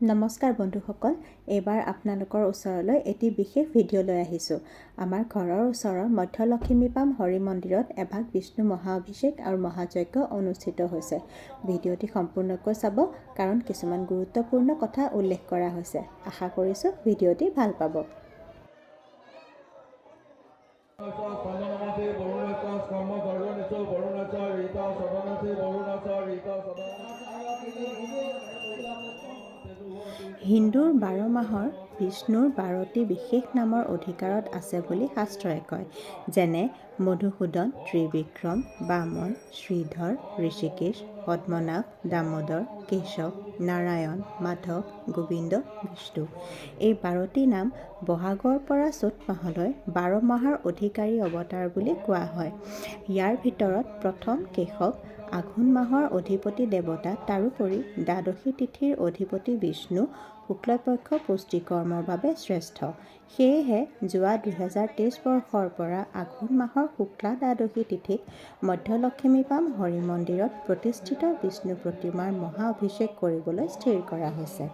নমস্কাৰ বন্ধুসকল এইবাৰ আপোনালোকৰ ওচৰলৈ এটি বিশেষ ভিডিঅ' লৈ আহিছোঁ। আমাৰ ঘৰৰ ওচৰৰ মধ্য লখিমীপাম হৰি মন্দিৰত এভাগ বিষ্ণু মহাঅভিষেক আৰু মহাযজ্ঞ অনুষ্ঠিত হৈছে। ভিডিঅ'টি সম্পূৰ্ণকৈ চাব কাৰণ কিছুমান গুৰুত্বপূৰ্ণ কথা উল্লেখ কৰা হৈছে। আশা কৰিছোঁ ভিডিঅ'টি ভাল পাব। হিন্দুৰ বাৰ মাহৰ বিষ্ণুৰ বাৰটি বিশেষ নামৰ অধিকাৰত আছে বুলি শাস্ত্ৰই কয় যেনে মধুসূদন ত্ৰিবিক্ৰম বামন শ্ৰীধৰ ঋষিকেশ পদ্মনাভ দামোদৰ কেশৱ নাৰায়ণ মাধৱ গোবিন্দ বিষ্ণু। এই বাৰটি নাম বহাগৰ পৰা চ'ত মাহলৈ বাৰ মাহৰ অধিকাৰী অৱতাৰ বুলি কোৱা হয়। ইয়াৰ ভিতৰত প্ৰথম কেশৱ আঘোণ মাহৰ অধিপতি দেৱতা তাৰোপৰি দ্বাদশী তিথিৰ অধিপতি বিষ্ণু শুক্লপক্ষ পুষ্টি কৰ্মৰ বাবে শ্ৰেষ্ঠ। সেয়েহে যোৱা দুহেজাৰ তেইছ বৰ্ষৰ পৰা আঘোণ মাহৰ শুক্লা দ্বাদশী তিথিত হৰি মন্দিৰত প্ৰতিষ্ঠিত বিষ্ণু প্ৰতিমাৰ মহা অভিষেক কৰিবলৈ স্থিৰ কৰা হৈছে।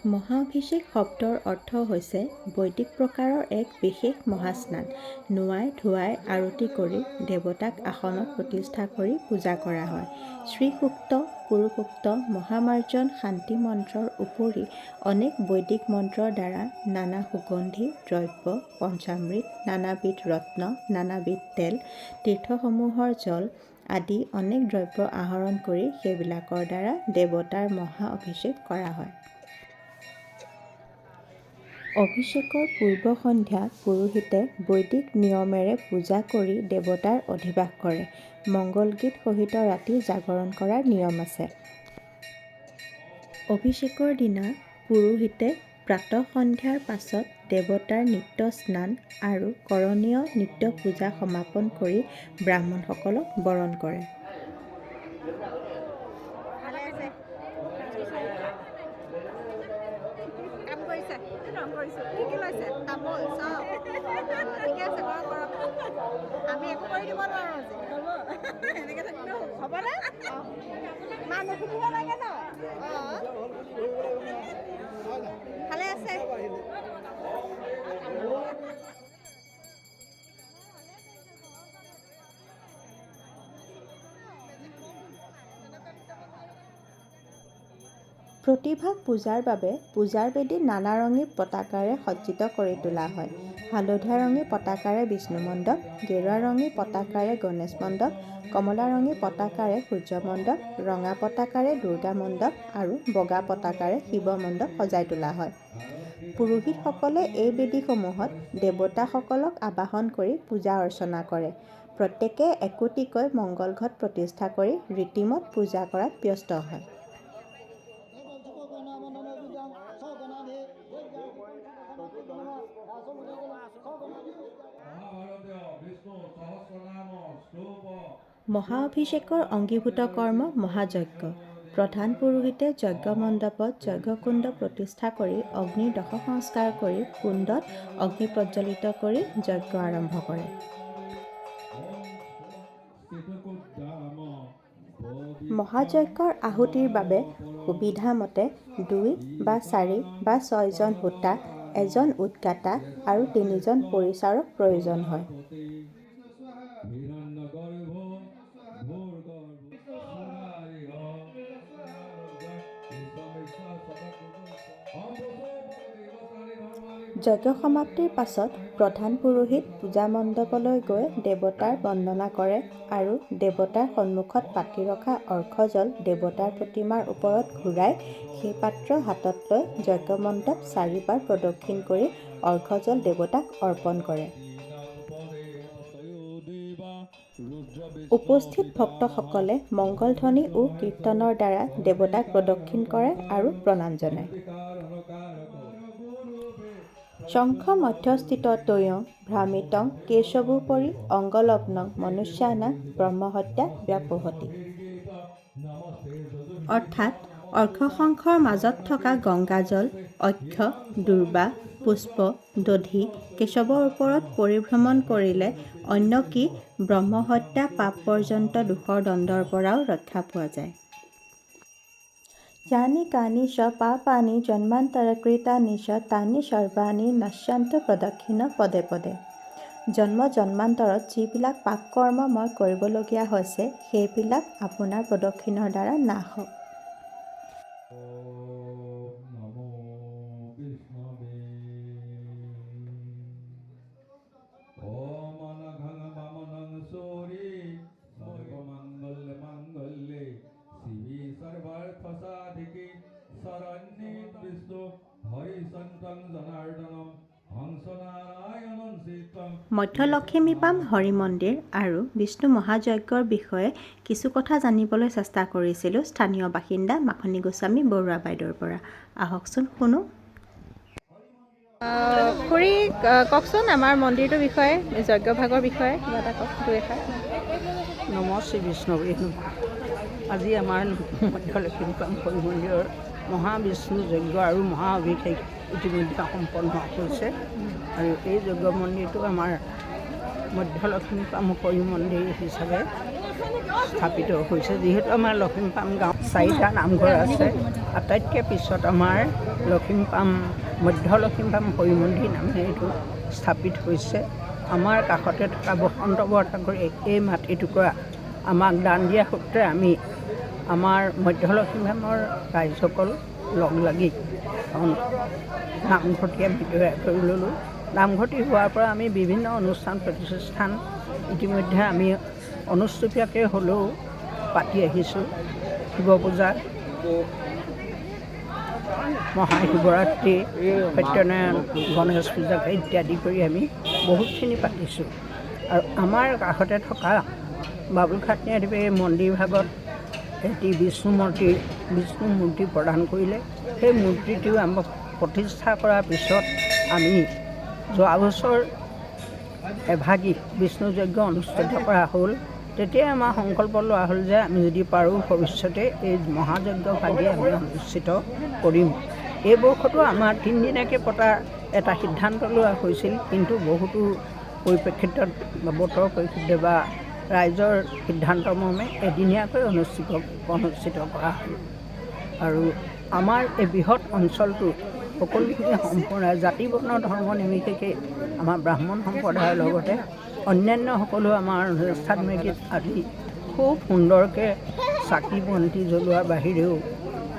মহাঅভিষেক শব্দৰ অৰ্থ হৈছে বৈদিক প্ৰকাৰৰ এক বিশেষ মহাস্নান নোৱাই ধুৱাই আৰতি কৰি দেৱতাক আসনত প্ৰতিষ্ঠা কৰি পূজা কৰা হয়। শ্ৰীসূক্ত পুৰুষোক্ত মহামাৰ্জন শান্তি মন্ত্ৰৰ উপৰি অনেক বৈদিক মন্ত্ৰৰ দ্বাৰা নানা সুগন্ধি দ্ৰব্য পঞ্চামৃত নানাবিধ ৰত্ন নানাবিধ তেল তীৰ্থসমূহৰ জল আদি অনেক দ্ৰব্য আহৰণ কৰি সেইবিলাকৰ দ্বাৰা দেৱতাৰ মহা অভিষেক কৰা হয়। অভিষেকৰ পূৰ্ব সন্ধ্যাত পুৰোহিতে বৈদিক নিয়মেৰে পূজা কৰি দেৱতাৰ অধিবাস কৰে। মংগল গীত সহিত ৰাতি জাগৰণ কৰাৰ নিয়ম আছে। অভিষেকৰ দিনা পুৰোহিতে প্ৰাতঃ সন্ধ্যাৰ পাছত দেৱতাৰ নিত্য স্নান আৰু কৰণীয় নিত্য পূজা সমাপন কৰি ব্ৰাহ্মণসকলক বৰণ কৰে। আমি একো কৰি দিব নোৱাৰোঁ যে এনেকৈ থাকিলেও হ'বনে? মানুহ সুধিব লাগে ন? ভালে আছে? প্ৰতিভাগ পূজাৰ বাবে পূজাৰ বেদী নানা ৰঙী পতাকাৰে সজ্জিত কৰি তোলা হয়। হালধীয়া ৰঙী পতাকাৰে বিষ্ণু মণ্ডপ গেৰুৱা ৰঙী পতাকাৰে গণেশ মণ্ডপ কমলা ৰঙী পতাকাৰে সূৰ্য মণ্ডপ ৰঙা পতাকাৰে দুৰ্গা মণ্ডপ আৰু বগা পতাকাৰে শিৱ মণ্ডপ সজাই তোলা হয়। পুৰোহিতসকলে এই বেদীসমূহত দেৱতাসকলক আবাহন কৰি পূজা অৰ্চনা কৰে। প্ৰত্যেকে একোটিকৈ মংগল ঘট প্ৰতিষ্ঠা কৰি ৰীতিমত পূজা কৰাত ব্যস্ত হয়। মহাঅভিষেকৰ অংগীভূত কৰ্ম মহাযজ্ঞ। প্ৰধান পুৰোহিতে যজ্ঞ মণ্ডপত যজ্ঞকুণ্ড প্ৰতিষ্ঠা কৰি অগ্নিৰ দহ সংস্কাৰ কৰি কুণ্ডত অগ্নি প্ৰজ্বলিত কৰি যজ্ঞ আৰম্ভ কৰে। মহাযজ্ঞৰ আহুতিৰ বাবে সুবিধামতে দুই বা চাৰি বা ছয়জন হোতা এজন উদগাতা আৰু তিনিজন পৰিচাৰক প্ৰয়োজন হয়। যজ্ঞ সমাপ্তিৰ পাছত প্ৰধান পুৰোহিত পূজা মণ্ডপলৈ গৈ দেৱতাৰ বন্দনা কৰে আৰু দেৱতাৰ সন্মুখত পাতি ৰখা অৰ্ঘ্যজল দেৱতাৰ প্ৰতিমাৰ ওপৰত ঘূৰাই সেই পাত্ৰ হাতত লৈ যজ্ঞ মণ্ডপ চাৰিবাৰ প্ৰদক্ষিণ কৰি অৰ্ঘ্যজল দেৱতাক অৰ্পণ কৰে। উপস্থিত ভক্তসকলে মংগলধ্বনি ও কীৰ্তনৰ দ্বাৰা দেৱতাক প্ৰদক্ষিণ কৰে আৰু প্ৰণাম জনায়। শংখ মধ্যস্থিত তয়ং ভ্ৰামিতং কেশৱোপৰি অংগলগ্নং মনুষ্যানাং ব্ৰহ্মহত্যা ব্যাপহতি। অৰ্থাৎ অৰ্ঘ্যশংখৰ মাজত থকা গংগাজল অক্ষ দুৰ্বা পুষ্প দধি কেশৱৰ ওপৰত পৰিভ্ৰমণ কৰিলে অন্য কি ব্ৰহ্মহত্যা পাপ পৰ্যন্ত দোষৰ দণ্ডৰ পৰাও ৰক্ষা পোৱা যায়। ಯಾನಿ ಕಾನಿ ಶ ಪಾಪಾನಿ ಜನ್ಮಾಂತರ ಕೃತಾನಿ ಶ ತಾನಿ সর্বাণী নাশ্যান্ত প্ৰদক্ষিণ পদে পদে জন্ম জন্মান্তৰত যিবিলাক পাপ কৰ্ম মই কৰিবলগীয়া হৈছে, সেইবিলাক আপোনাৰ প্ৰদক্ষিণৰ দ্বাৰা নাশ হওক शरण्ये विष्णु हरिशन्तं जनार्दनं हंसनारायणं सीतं মধ্যলক্ষ্মী পাম হৰি মন্দিৰ আৰু বিষ্ণু মহাযজ্ঞৰ বিষয়ে কিছু কথা জানিবলৈ চেষ্টা কৰিছিলোঁ স্থানীয় বাসিন্দা মাখনী গোস্বামী বৰুৱা বাইদেউৰ পৰা আহকচোন শুনো খুৰী কওকচোন আমাৰ মন্দিৰটোৰ বিষয়ে যজ্ঞভাগৰ বিষয়ে কিবা এটা কওক দুই এষাৰ নম শ্ৰী বিষ্ণুৱে নমঃ আজি আমাৰ মধ্যলক্ষ্মী পাম হৰি মন্দিৰৰ মহাবিষ্ণু যজ্ঞ আৰু মহা অভিষেক ইতিমধ্যে সম্পন্ন হৈছে। আৰু এই যজ্ঞ মন্দিৰটো আমাৰ মধ্যলক্ষ্মী পাম হৰি মন্দিৰ হিচাপে স্থাপিত হৈছে। যিহেতু আমাৰ লখিমপাম গাঁৱত চাৰিটা নামঘৰ আছে, আটাইতকৈ পিছত আমাৰ লখিমপাম মধ্য লখিমপাম হৰি মন্দিৰ নামেৰে এইটো স্থাপিত হৈছে। আমাৰ কাষতে থকা বসন্ত বৰঠাকুৰে এই মাটি টুকুৰা আমাক দান দিয়া সূত্ৰে আমি আমাৰ মধ্য লখিমপামৰ ৰাইজসকল লগ লাগি আমি তৈয়াৰ কৰি ল'লোঁ। নামঘৰটি হোৱাৰ পৰা আমি বিভিন্ন অনুষ্ঠান, প্ৰতিষ্ঠান ইতিমধ্যে আমি অনুষ্টুপীয়াকৈ হ'লেও পাতি আহিছোঁ। শিৱ পূজা মহাশিৱৰাত্ৰি, সত্যনাৰায়ণ, গণেশ পূজা ইত্যাদি কৰি আমি বহুতখিনি পাতিছোঁ। আৰু আমাৰ কাষতে থকা বাবুলখাটনীয়া দেৱে এই মন্দিৰ ভাগত এটি বিষ্ণু মূৰ্তি বিষ্ণু মূৰ্তি প্ৰদান কৰিলে। সেই মূৰ্তিটো আমাক প্ৰতিষ্ঠা কৰাৰ পিছত আমি যোৱা বছৰ এভাগি বিষ্ণু যজ্ঞ অনুষ্ঠিত কৰা হ'ল। তেতিয়াই আমাৰ সংকল্প লোৱা হ'ল যে আমি যদি পাৰোঁ, ভৱিষ্যতে এই মহাযজ্ঞ ভাগি আমি অনুষ্ঠিত কৰিম। এই বৰ্ষতো আমাৰ তিনিদিনীয়াকৈ পতাৰ এটা সিদ্ধান্ত লোৱা হৈছিল। কিন্তু বহুতো পৰিপ্ৰেক্ষিতত বা বতৰ পৰিস্থিতি বা ৰাইজৰ সিদ্ধান্ত মৰ্মে এদিনীয়াকৈ অনুষ্ঠিত অনুষ্ঠিত কৰা হ'ল আৰু আমাৰ এই বৃহৎ অঞ্চলটো সকলোখিনি সম্পূৰ্ণ জাতি বৰ্ণ ধৰ্ম নিৰ্বিশেষে আমাৰ ব্ৰাহ্মণ সম্প্ৰদায়ৰ লগতে অন্যান্য সকলো আমাৰ অনুষ্ঠান মেগীত আদি খুব সুন্দৰকৈ চাকি বন্তি জ্বলোৱাৰ বাহিৰেও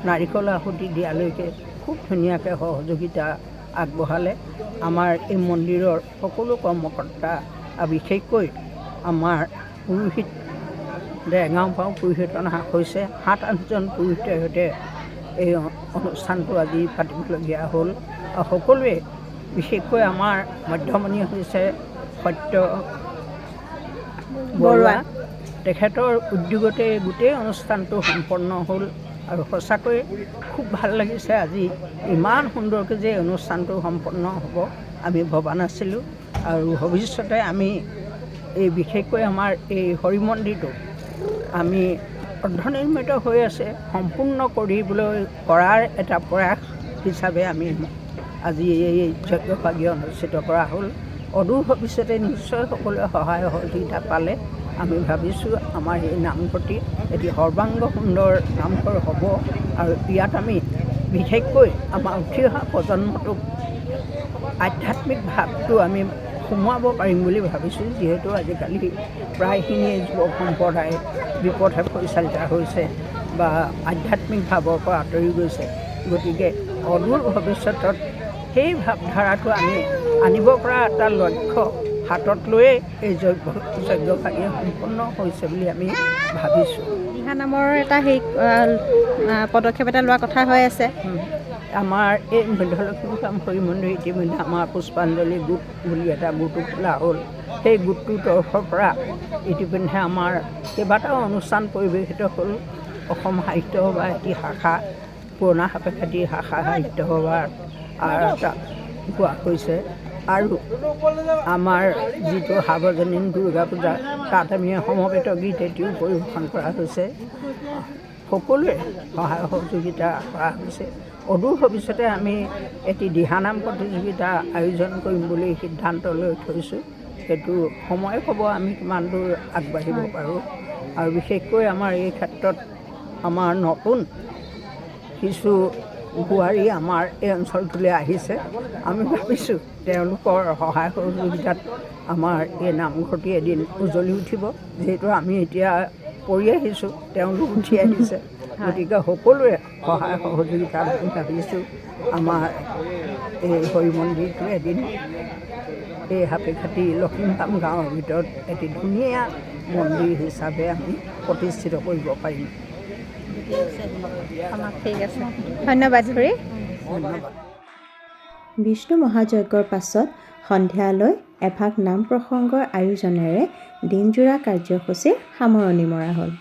নাৰিকল আহুতি দিয়ালৈকে খুব ধুনীয়াকৈ সহযোগিতা আগবঢ়ালে আমাৰ এই মন্দিৰৰ সকলো কৰ্মকৰ্তা বিশেষকৈ আমাৰ পুৰোহিত ডেৰগাঁও পৰাও পুৰোহিত অনা হৈছে। সাত আঠজন পুৰোহিতৰ সৈতে এই অনুষ্ঠানটো আজি পাতিবলগীয়া হ'ল। আৰু সকলোৱে বিশেষকৈ আমাৰ মধ্যমণি হৈছে সত্য বৰুৱা। তেখেতৰ উদ্যোগতে গোটেই অনুষ্ঠানটো সম্পন্ন হ'ল। আৰু সঁচাকৈ খুব ভালো লাগিছে আজি। ইমান সুন্দৰকৈ যে অনুষ্ঠানটো সম্পন্ন হ'ব আমি ভবা নাছিলোঁ। আৰু ভৱিষ্যতে আমি এই বিশেষকৈ আমাৰ এই হৰি মন্দিৰটো আমি অৰ্ধনিৰ্মিত হৈ আছে, সম্পূৰ্ণ কৰিবলৈ কৰাৰ এটা প্ৰয়াস হিচাপে আমি আজি এই যজ্ঞভাগী অনুষ্ঠিত কৰা হ'ল। অদূৰ ভৱিষ্যতে নিশ্চয় সকলোৱে সহায় সহযোগিতা পালে। আমি ভাবিছোঁ আমাৰ এই নামঘৰটি এটি সৰ্বাংগ সুন্দৰ নামঘৰ হ'ব আৰু ইয়াত আমি বিশেষকৈ আমাৰ উঠি অহা প্ৰজন্মটোক আধ্যাত্মিক ভাৱটো আমি সোমোৱাব পাৰিম বুলি ভাবিছোঁ যিহেতু আজিকালি প্ৰায়খিনিয়ে যুৱক সম্প্ৰদায় বিপথে পৰিচালিত হৈছে বা আধ্যাত্মিক ভাৱৰ পৰা আঁতৰি গৈছে। গতিকে অদূৰ ভৱিষ্যতত সেই ভাৱধাৰাটো আমি আনিব পৰা এটা লক্ষ্য হাতত লৈয়ে এই যজ্ঞ যজ্ঞভাগী সম্পূৰ্ণ হৈছে বুলি আমি ভাবিছোঁ। দিহা নামৰ এটা সেই পদক্ষেপ এটা লোৱা কথা হৈ আছে। আমাৰ এই মধ্যলক্ষ্মী কাম হৰি মন্দিৰ ইতিমধ্যে আমাৰ পুষ্পাঞ্জলি গোট বুলি এটা গোটো খোলা হ'ল। সেই গোটটোৰ তৰফৰ পৰা ইতিমধ্যে আমাৰ কেইবাটাও অনুষ্ঠান পৰিৱেশিত হ'ল। অসম সাহিত্য সভা এটি শাখা পুৰণা সাপেখাতী শাখা সাহিত্য সভাৰ এটা গোৱা হৈছে। আৰু আমাৰ যিটো সাৰ্বজনীন দুৰ্গা পূজা তাত আমি সমবেত গীত এটিও পৰিৱেশন কৰা হৈছে। সকলোৱে সহায় সহযোগিতা কৰা হৈছে। অদূৰ ভৱিষ্যতে আমি এটি দিহানাম প্ৰতিযোগিতা আয়োজন কৰিম বুলি সিদ্ধান্ত লৈ থৈছোঁ। সেইটো সময় ক'ব আমি কিমান দূৰ আগবাঢ়িব পাৰোঁ। আৰু বিশেষকৈ আমাৰ এই ক্ষেত্ৰত আমাৰ নতুন কিছু বোৱাৰী আমাৰ এই অঞ্চলটোলৈ আহিছে। আমি ভাবিছোঁ তেওঁলোকৰ সহায় সহযোগিতাত আমাৰ এই নামঘৰটি এদিন উজ্বলি উঠিব। যিহেতু আমি এতিয়া পৰি আহিছোঁ তেওঁলোক উঠি আহিছে। গতিকে সকলোৱে সহায় সহযোগিতাত আমি ভাবিছোঁ। আমাৰ এই হৰি মন্দিৰটো এদিন এই সাপেখাতি লখিমপাম গাঁৱৰ ভিতৰত এটি ধুনীয়া মন্দিৰ হিচাপে আমি প্ৰতিষ্ঠিত কৰিব পাৰিম। ঠিক আছে। ধন্যবাদ ধন্যবাদ। বিষ্ণু মহাযজ্ঞৰ পাছত সন্ধিয়ালৈ এভাগ নাম প্ৰসংগৰ আয়োজনেৰে দিনজোৰা কাৰ্যসূচীৰ সামৰণি মৰা হ'ল।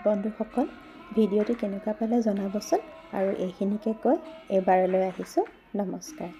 বন্ধুসকল ভিডিঅ'টো কেনেকুৱা পালে জনাবচোন আৰু এইখিনিকে কৈ এইবাৰলৈ আহিছোঁ। নমস্কাৰ।